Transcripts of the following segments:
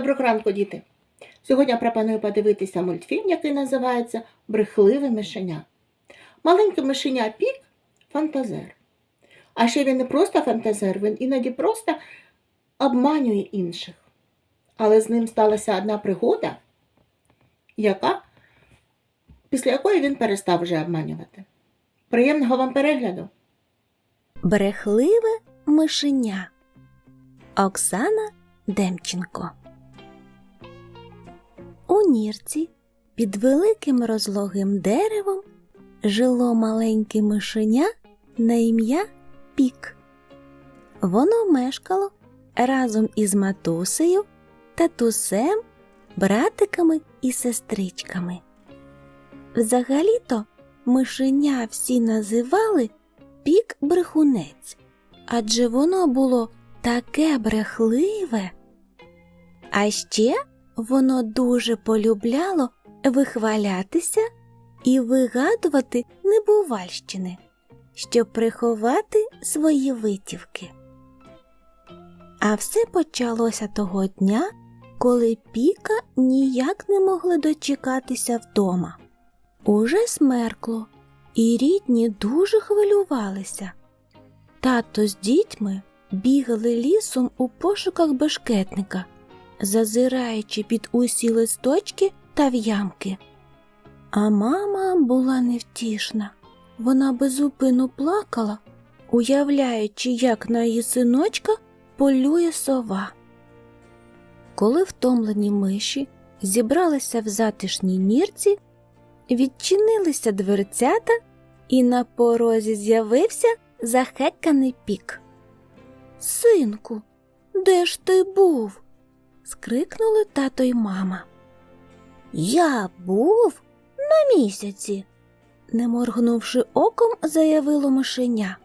Доброго ранку, діти! Сьогодні пропоную подивитися мультфільм, який називається Брехливе мишеня. Маленьке мишеня Пік фантазер. А ще він не просто фантазер, він іноді просто обманює інших. Але з ним сталася одна пригода, яка, після якої він перестав вже обманювати. Приємного вам перегляду! Брехливе мишеня Оксана Демченко У нірці під великим розлогим деревом жило маленьке мишеня на ім'я Пік. Воно мешкало разом із матусею, татусем, братиками і сестричками. Взагалі-то мишеня всі називали пік брехунець, адже воно було таке брехливе. А ще воно дуже полюбляло вихвалятися і вигадувати небувальщини, щоб приховати свої витівки. А все почалося того дня, коли Піка ніяк не могли дочекатися вдома. Уже смеркло, і рідні дуже хвилювалися. Тато з дітьми бігали лісом у пошуках бешкетника, зазираючи під усі листочки та в'ямки. А мама була невтішна. Вона безупину плакала, уявляючи, як на її синочка полює сова. Коли втомлені миші зібралися в затишній нірці, відчинилися дверцята, і на порозі з'явився захеканий пік. Синку, де ж ти був? Скрикнули тато й мама. Я був на місяці, не моргнувши оком, заявило мишеня.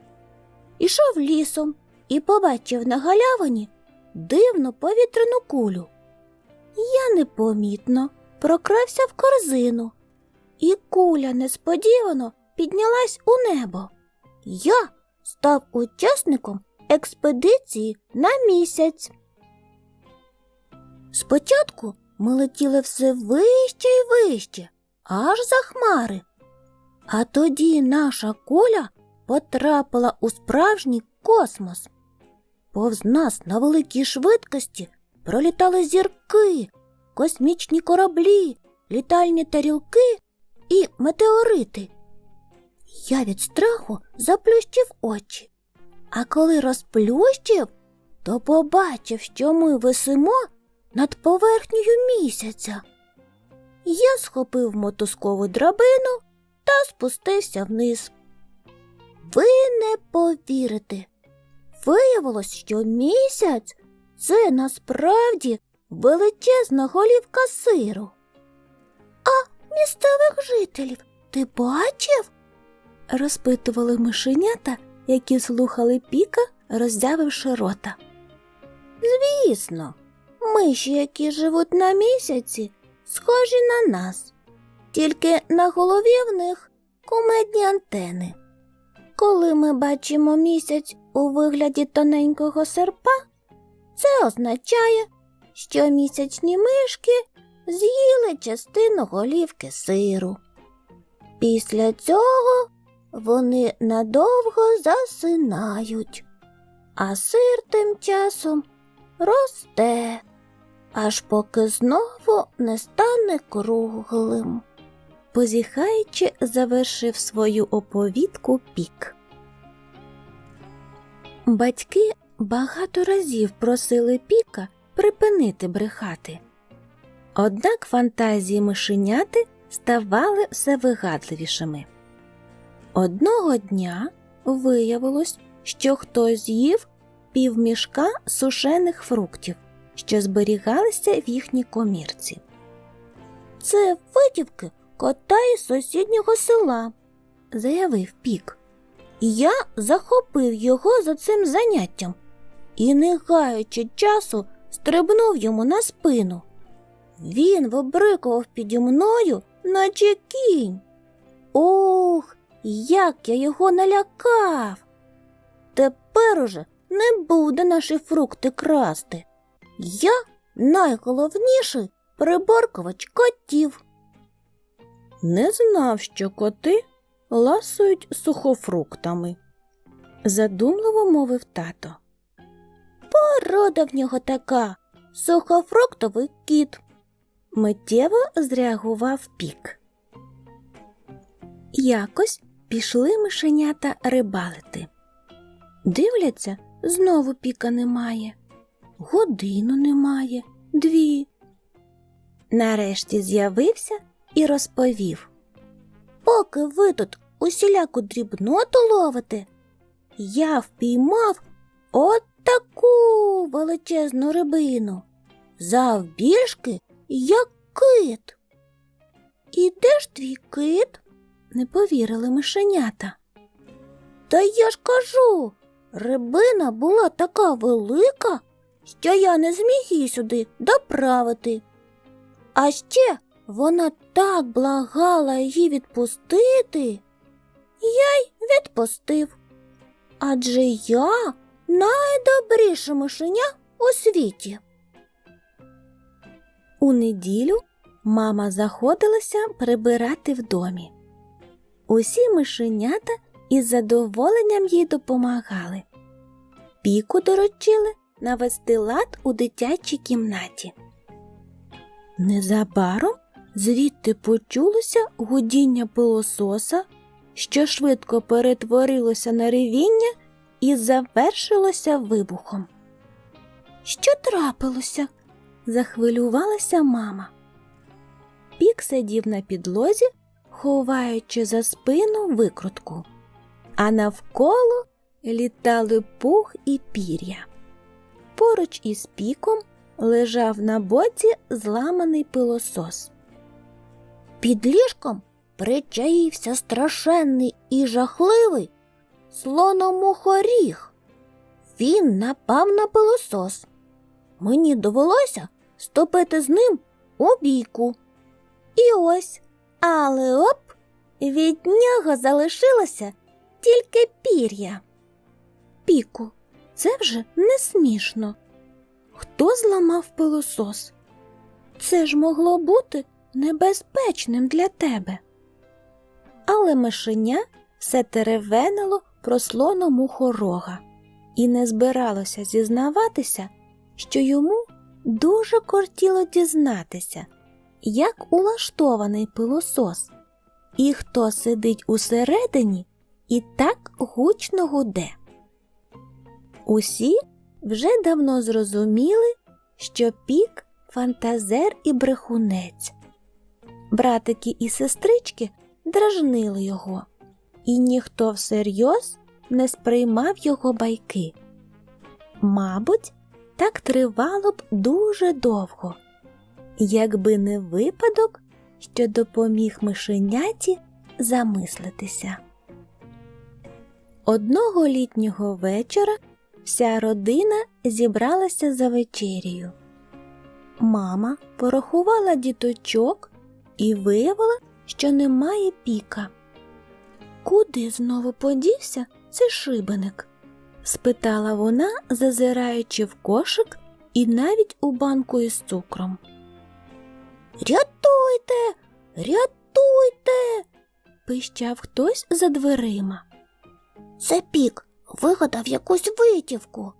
Ішов лісом і побачив на галявині дивну повітряну кулю. Я непомітно прокрався в корзину, і куля несподівано піднялась у небо. Я став учасником експедиції на місяць. Спочатку ми летіли все вище і вище, аж за хмари. А тоді наша куля потрапила у справжній космос. Повз нас на великій швидкості пролітали зірки, космічні кораблі, літальні тарілки і метеорити. Я від страху заплющив очі, а коли розплющив, то побачив, що ми висимо над поверхнею місяця. Я схопив мотузкову драбину та спустився вниз. Ви не повірите. Виявилось, що місяць це насправді величезна голівка сиру. А місцевих жителів ти бачив? розпитували мишенята, які слухали піка, роззявивши рота. Звісно, миші, які живуть на місяці, схожі на нас, тільки на голові в них кумедні антени. Коли ми бачимо місяць у вигляді тоненького серпа, це означає, що місячні мишки з'їли частину голівки сиру. Після цього вони надовго засинають, а сир тим часом росте, аж поки знову не стане круглим. Позіхаючи, завершив свою оповідку пік. Батьки багато разів просили піка припинити брехати. Однак фантазії мишеняти ставали все вигадливішими. Одного дня виявилось, що хтось з'їв півмішка сушених фруктів, що зберігалися в їхній комірці. Це витівки кота із сусіднього села, заявив пік. Я захопив його за цим заняттям і, не гаючи часу, стрибнув йому на спину. Він вибрикував піді мною, наче кінь. Ох, як я його налякав. Тепер уже не буде наші фрукти красти. Я найголовніший приборкувач котів. Не знав, що коти ласують сухофруктами, задумливо мовив тато. Порода в нього така сухофруктовий кіт. Миттєво зреагував пік. Якось пішли мишенята рибалити. Дивляться, знову піка немає. Годину немає, дві. Нарешті з'явився і розповів. Поки ви тут усіляку дрібноту ловите, я впіймав от таку величезну рибину, завбільшки, як кит. І де ж твій кит? не повірили мишенята. Та я ж кажу, рибина була така велика, що я не зміг її сюди доправити. А ще вона так благала її відпустити. Я й відпустив. Адже я найдобріше мишеня у світі. У неділю мама заходилася прибирати в домі. Усі мишенята із задоволенням їй допомагали. Піку доручили навести лад у дитячій кімнаті. Незабаром звідти почулося гудіння пилососа, що швидко перетворилося на ревіння і завершилося вибухом. Що трапилося? захвилювалася мама. Пік сидів на підлозі, ховаючи за спину викрутку, а навколо літали пух і пір'я. Поруч із піком лежав на боці зламаний пилосос. Під ліжком причаївся страшенний і жахливий слономухоріг. Він напав на пилосос. Мені довелося ступити з ним у бійку. І ось, але оп, від нього залишилося тільки пір'я. Піку, це вже не смішно. Хто зламав пилосос? Це ж могло бути небезпечним для тебе. Але мишеня все теревенило про слономухорога і не збиралося зізнаватися, що йому дуже кортіло дізнатися, як улаштований пилосос, і хто сидить усередині і так гучно гуде. Усі вже давно зрозуміли, що пік фантазер і брехунець. Братики і сестрички дражнили його, і ніхто всерйоз не сприймав його байки. Мабуть, так тривало б дуже довго, якби не випадок, що допоміг мишеняті замислитися. Одного літнього вечора вся родина зібралася за вечерію. Мама порахувала діточок і виявила, що немає піка. Куди знову подівся цей шибеник? спитала вона, зазираючи в кошик і навіть у банку із цукром. Рятуйте, рятуйте. пищав хтось за дверима. Це пік вигадав якусь витівку.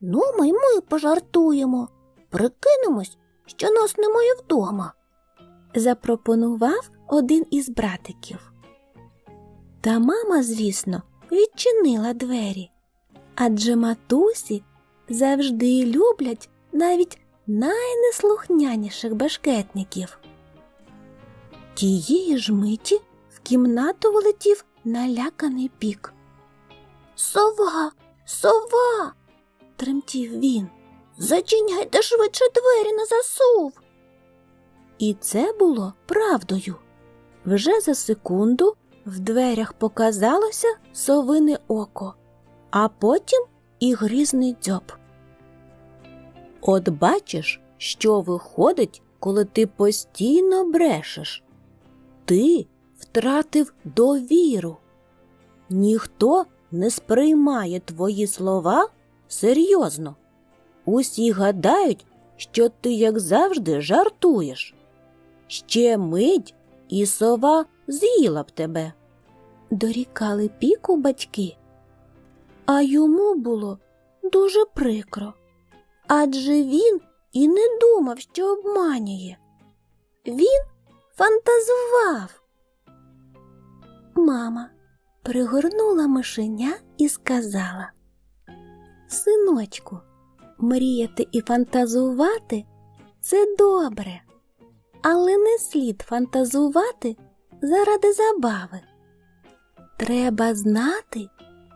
Ну, ми й ми пожартуємо, прикинемось, що нас немає вдома. запропонував один із братиків. Та мама, звісно, відчинила двері, адже матусі завжди люблять навіть найнеслухняніших башкетників. Тієї ж миті в кімнату влетів наляканий пік. Сова, сова. тремтів він. Зачиняйте швидше двері на засув. І це було правдою. Вже за секунду в дверях показалося совине око, а потім і грізний дзьоб. От бачиш, що виходить, коли ти постійно брешеш. Ти втратив довіру. Ніхто не сприймає твої слова серйозно. Усі гадають, що ти, як завжди, жартуєш. Ще мить, і сова з'їла б тебе. Дорікали піку батьки. А йому було дуже прикро. Адже він і не думав, що обманює. Він фантазував. Мама пригорнула мишеня і сказала: Синочку, мріяти і фантазувати це добре, але не слід фантазувати заради забави. Треба знати,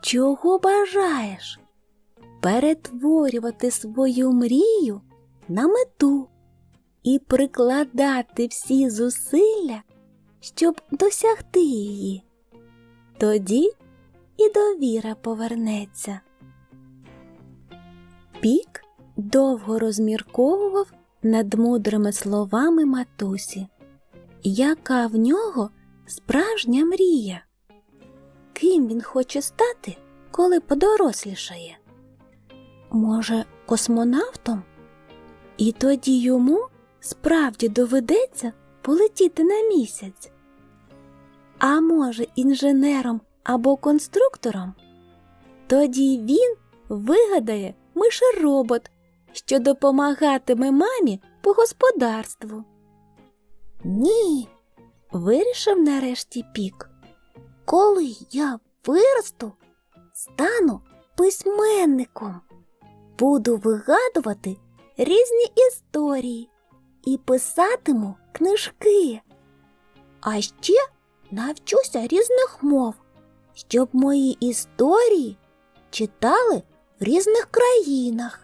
чого бажаєш, перетворювати свою мрію на мету і прикладати всі зусилля, щоб досягти її. Тоді і довіра повернеться. Пік довго розмірковував над мудрими словами матусі, яка в нього справжня мрія. Ким він хоче стати, коли подорослішає? Може, космонавтом? І тоді йому справді доведеться полетіти на місяць. А може, інженером або конструктором? Тоді він вигадає мишеробот, що допомагатиме мамі по господарству. Ні, вирішив нарешті пік. Коли я виросту, стану письменником. Буду вигадувати різні історії і писатиму книжки. А ще навчуся різних мов, щоб мої історії читали в різних країнах.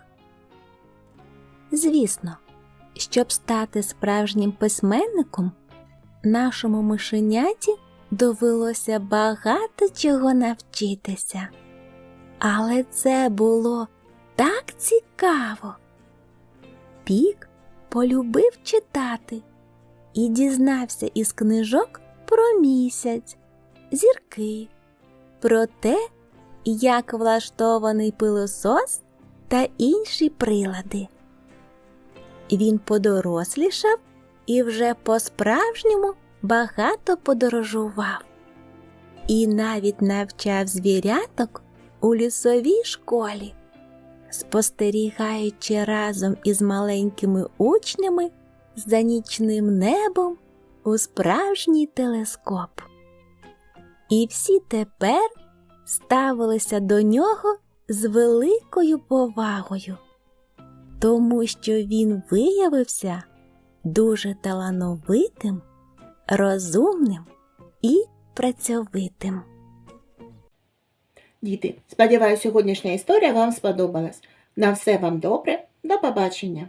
Звісно, щоб стати справжнім письменником, нашому мишеняті довелося багато чого навчитися. Але це було так цікаво. Пік полюбив читати і дізнався із книжок про місяць, зірки, про те, як влаштований пилосос та інші прилади. Він подорослішав і вже по-справжньому багато подорожував, і навіть навчав звіряток у лісовій школі, спостерігаючи разом із маленькими учнями за нічним небом у справжній телескоп. І всі тепер ставилися до нього з великою повагою, тому що він виявився дуже талановитим, розумним і працьовитим. Діти, сподіваюся, сьогоднішня історія вам сподобалась. На все вам добре, до побачення!